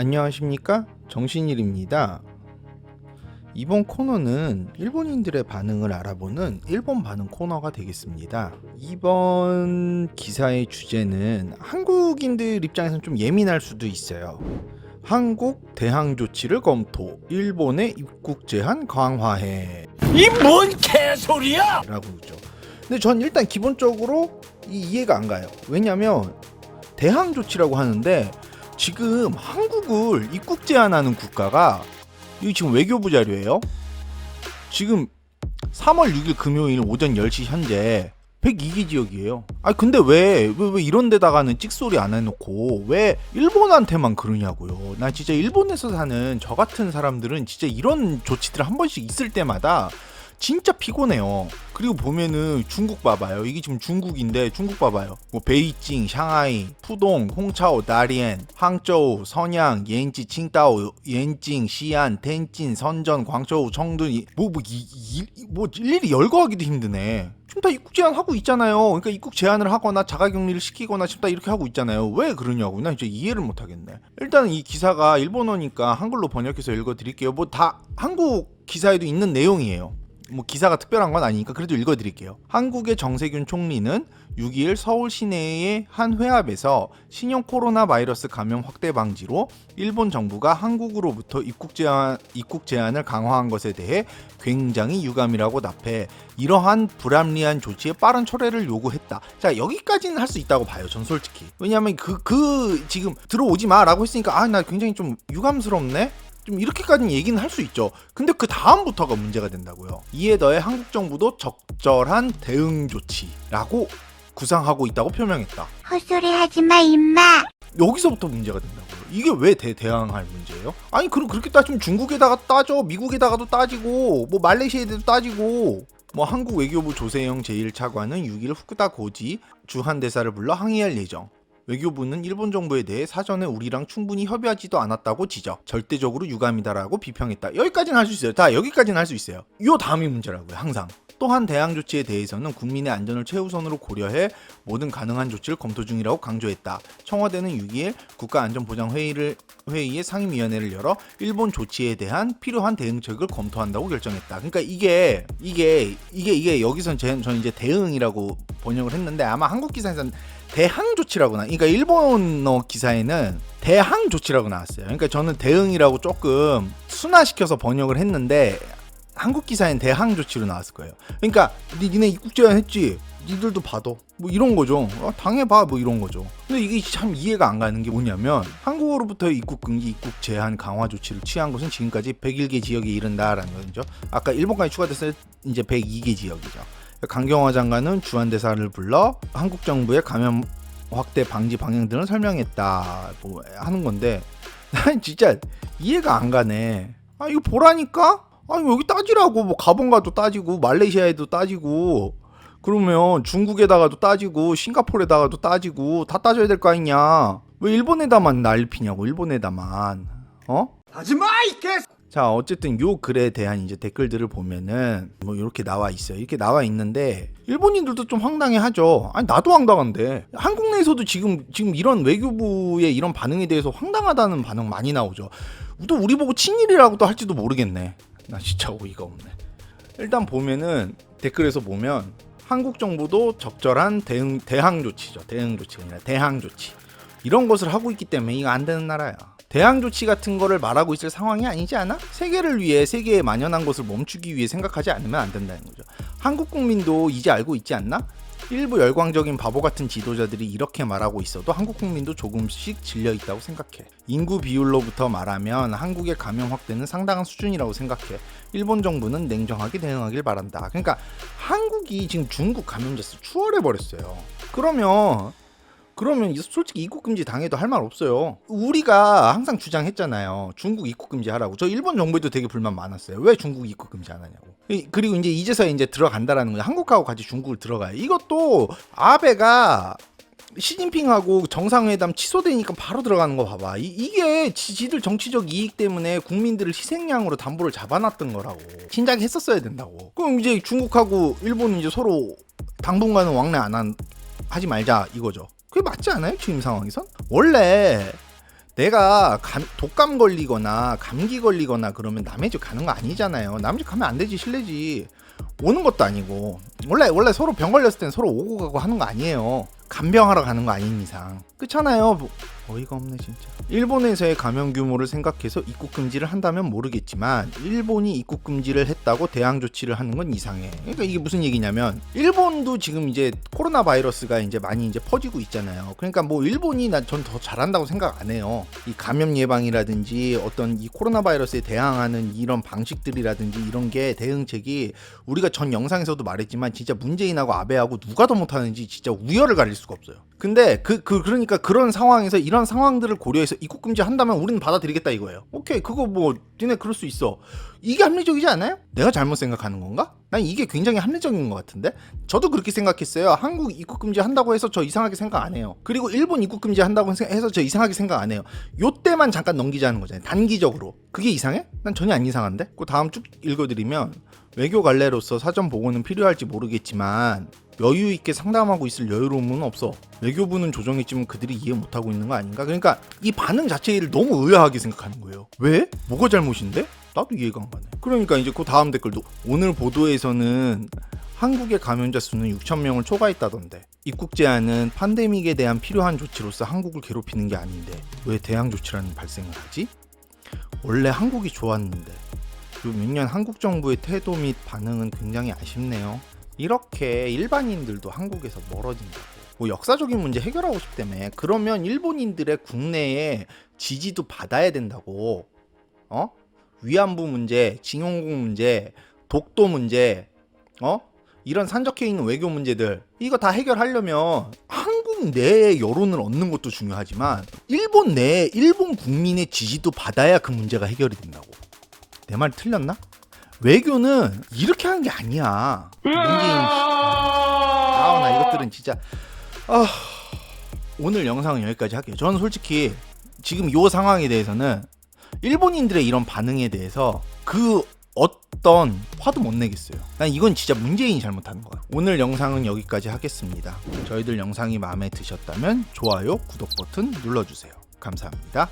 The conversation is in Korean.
안녕하십니까 정신일입니다. 이번 코너는 일본인들의 반응을 알아보는 일본 반응 코너가 되겠습니다. 이번 기사의 주제는 한국인들 입장에서는 좀 예민할 수도 있어요. 한국 대항 조치를 검토. 일본의 입국 제한 강화해. 이 뭔 개소리야! 라고죠. 근데 전 일단 기본적으로 이 이해가 안 가요. 왜냐면 대항 조치라고 하는데 지금 한국을 입국 제한하는 국가가 이거 지금 외교부 자료예요. 지금 3월 6일 금요일 오전 10시 현재 102개 지역이에요. 아 근데 왜, 왜, 왜 이런 데다가는 찍소리 안 해놓고 왜 일본한테만 그러냐고요. 나 진짜 일본에서 사는 저 같은 사람들은 진짜 이런 조치들 한 번씩 있을 때마다 진짜 피곤해요. 그리고 보면은 중국 봐봐요. 이게 지금 중국인데 중국 봐봐요. 뭐 베이징, 샹하이, 푸동, 홍차오, 다리엔, 항저우, 선양, 옌지, 칭다오, 옌징, 시안, 텐진, 선전, 광저우, 청둔 뭐뭐 뭐 일일이 열거하기도 힘드네. 지금 다 입국 제한 하고 있잖아요. 그러니까 입국 제한을 하거나 자가격리를 시키거나 지금 다 이렇게 하고 있잖아요. 왜 그러냐고. 나 진짜 이해를 못 하겠네. 일단 이 기사가 일본어니까 한글로 번역해서 읽어 드릴게요. 뭐 다 한국 기사에도 있는 내용이에요. 뭐 기사가 특별한 건 아니니까 그래도 읽어드릴게요. 한국의 정세균 총리는 6일 서울 시내의 한 회합에서 신형 코로나 바이러스 감염 확대 방지로 일본 정부가 한국으로부터 입국 제한 입국 제한을 강화한 것에 대해 굉장히 유감이라고 답해 이러한 불합리한 조치에 빠른 철회를 요구했다. 자 여기까지는 할 수 있다고 봐요. 전 솔직히 왜냐하면 그그 지금 들어오지 마라고 했으니까 아 나 굉장히 좀 유감스럽네. 좀 이렇게까지는 얘기는 할 수 있죠. 근데 그 다음부터가 문제가 된다고요. 이에 더해 한국 정부도 적절한 대응 조치라고 구상하고 있다고 표명했다. 헛소리 하지 마, 임마. 여기서부터 문제가 된다고요. 이게 왜 대, 대항할 문제예요? 아니 그럼 그렇게 따지면 중국에다가 따져, 미국에다가도 따지고, 뭐 말레이시아에도 따지고, 뭐 한국 외교부 조세영 제1차관은 6일 후쿠다 고지 주한 대사를 불러 항의할 예정. 외교부는 일본 정부에 대해 사전에 우리랑 충분히 협의하지도 않았다고 지적. 절대적으로 유감이다라고 비평했다. 여기까지는 할 수 있어요. 다 여기까지는 할 수 있어요. 요 다음이 문제라고요. 항상. 또한 대항 조치에 대해서는 국민의 안전을 최우선으로 고려해 모든 가능한 조치를 검토 중이라고 강조했다. 청와대는 6일 국가안전보장회의를 회의의 상임위원회를 열어 일본 조치에 대한 필요한 대응책을 검토한다고 결정했다. 그러니까 이게 이게 이게 이게 여기선 제, 저는 이제 대응이라고 번역을 했는데 아마 한국 기사에서는 대항 조치라고 나. 그러니까 일본어 기사에는 대항 조치라고 나왔어요. 그러니까 저는 대응이라고 조금 순화시켜서 번역을 했는데 한국 기사엔 대항 조치로 나왔을 거예요. 그러니까 니, 니네 입국 제한 했지. 니들도 받아. 뭐 이런 거죠. 어, 당해봐. 뭐 이런 거죠. 근데 이게 참 이해가 안 가는 게 뭐냐면 한국으로부터 입국 금지, 입국 제한 강화 조치를 취한 것은 지금까지 101개 지역에 이른다라는 거죠. 아까 일본까지 추가됐을 때 이제 102개 지역이죠. 강경화 장관은 주한 대사를 불러 한국 정부의 감염 확대 방지 방향 등을 설명했다. 뭐 하는 건데 난 진짜 이해가 안 가네. 아 이거 보라니까? 아니 여기 따지라고. 뭐 가본가도 따지고 말레이시아에도 따지고 그러면 중국에다가도 따지고 싱가포르에다가도 따지고 다 따져야 될 거 아니냐? 왜 일본에다만 난리피냐고 일본에다만. 어? 하지마 이 개! 자 어쨌든 요 글에 대한 이제 댓글들을 보면은 뭐 이렇게 나와 있어요. 이렇게 나와 있는데 일본인들도 좀 황당해 하죠. 아니 나도 황당한데. 한국 내에서도 지금 지금 이런 외교부의 이런 반응에 대해서 황당하다는 반응 많이 나오죠. 또 우리 보고 친일이라고도 할지도 모르겠네 나 진짜 어이가 없네 일단 보면은 댓글에서 보면 한국 정부도 적절한 대응 대항 조치죠 대응 조치가 아니라 대항 조치 이런 것을 하고 있기 때문에 이거 안 되는 나라야 대항 조치 같은 거를 말하고 있을 상황이 아니지 않아? 세계를 위해 세계에 만연한 것을 멈추기 위해 생각하지 않으면 안 된다는 거죠. 한국 국민도 이제 알고 있지 않나? 일부 열광적인 바보 같은 지도자들이 이렇게 말하고 있어도 한국 국민도 조금씩 질려 있다고 생각해. 인구 비율로부터 말하면 한국의 감염 확대는 상당한 수준이라고 생각해. 일본 정부는 냉정하게 대응하길 바란다. 그러니까 한국이 지금 중국 감염자 수 추월해 버렸어요. 그러면 그러면 솔직히 입국 금지 당해도 할 말 없어요. 우리가 항상 주장했잖아요. 중국 입국 금지 하라고. 저 일본 정부에도 되게 불만 많았어요. 왜 중국 입국 금지 안 하냐고. 그리고 이제 이제서야 이제 들어간다라는 거예요. 한국하고 같이 중국을 들어가요. 이것도 아베가 시진핑하고 정상회담 취소되니까 바로 들어가는 거 봐봐. 이, 게 지들 정치적 이익 때문에 국민들을 희생양으로 담보를 잡아놨던 거라고. 진작 했었어야 된다고. 그럼 이제 중국하고 일본은 이제 서로 당분간은 왕래 안 한, 하지 말자 이거죠. 그게 맞지 않아요? 지금 상황에선? 원래 내가 감- 독감 걸리거나 감기 걸리거나 그러면 남의 집 가는 거 아니잖아요. 남의 집 가면 안 되지 실례지. 오는 것도 아니고 원래 원래 서로 병 걸렸을 땐 서로 오고 가고 하는 거 아니에요. 간병하러 가는 거 아닌 이상 그렇잖아요. 뭐, 어이가 없네 진짜. 일본에서의 감염 규모를 생각해서 입국 금지를 한다면 모르겠지만 일본이 입국 금지를 했다고 대항 조치를 하는 건 이상해. 그러니까 이게 무슨 얘기냐면 일본도 지금 이제 코로나 바이러스가 이제 많이 이제 퍼지고 있잖아요. 그러니까 뭐 일본이 난 전 더 잘한다고 생각 안 해요. 이 감염 예방이라든지 어떤 이 코로나 바이러스에 대항하는 이런 방식들이라든지 이런 게 대응책이 우리가 전 영상에서도 말했지만 진짜 문재인하고 아베하고 누가 더 못하는지 진짜 우열을 가릴 수가 없어요. 근데 그, 그 그러니까 그런 상황에서 이런 상황들을 고려해서 입국 금지 한다면 우리는 받아들이겠다 이거예요. 오케이 그거 뭐 니네 그럴 수 있어. 이게 합리적이지 않아요? 내가 잘못 생각하는 건가? 난 이게 굉장히 합리적인 것 같은데 저도 그렇게 생각했어요. 한국 입국 금지 한다고 해서 저 이상하게 생각 안 해요. 그리고 일본 입국 금지 한다고 해서 저 이상하게 생각 안 해요. 요 때만 잠깐 넘기자는 거잖아요. 단기적으로. 그게 이상해? 난 전혀 안 이상한데? 그 다음 쭉 읽어드리면 외교 관례로서 사전 보고는 필요할지 모르겠지만 여유 있게 상담하고 있을 여유로움은 없어. 외교부는 조정했지만 그들이 이해 못하고 있는 거 아닌가? 그러니까 이 반응 자체를 너무 의아하게 생각하는 거예요. 왜? 뭐가 잘못인데? 나도 이해가 안 가네. 그러니까 이제 그 다음 댓글도 오늘 보도에서는 한국의 감염자 수는 6천 명을 초과했다던데 입국 제한은 팬데믹에 대한 필요한 조치로서 한국을 괴롭히는 게 아닌데 왜 대항 조치라는 발생을 하지? 원래 한국이 좋았는데 요몇년 한국 정부의 태도 및 반응은 굉장히 아쉽네요. 이렇게 일반인들도 한국에서 멀어진다고. 뭐 역사적인 문제 해결하고 싶다며. 그러면 일본인들의 국내에 지지도 받아야 된다고. 어? 위안부 문제, 징용국 문제, 독도 문제, 어? 이런 산적해 있는 외교 문제들 이거 다 해결하려면 한국 내의 여론을 얻는 것도 중요하지만 일본 내 일본 국민의 지지도 받아야 그 문제가 해결이 된다고. 내 말 틀렸나? 외교는 이렇게 하는 게 아니야. 문재인 아나 이것들은 진짜 아 오늘 영상은 여기까지 할게요. 저는 솔직히 지금 요 상황에 대해서는 일본인들의 이런 반응에 대해서 그 어떤 화도 못 내겠어요. 난 이건 진짜 문재인이 잘못하는 거야. 오늘 영상은 여기까지 하겠습니다. 저희들 영상이 마음에 드셨다면 좋아요, 구독 버튼 눌러주세요. 감사합니다.